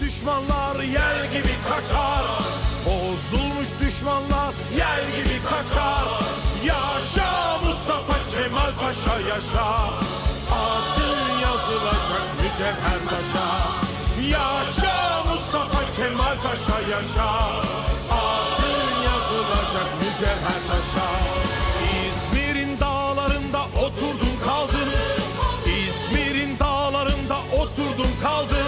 düşmanlar yel gibi kaçar. Bozulmuş düşmanlar yel gibi kaçar. Yaşa Mustafa Kemal Paşa yaşa. Adın yazılacak mücevher taşa Yaşa Mustafa Kemal Paşa yaşa. Adın yazılacak mücevher taşa İzmir'in dağlarında oturdum kaldım İzmir'in dağlarında oturdum kaldım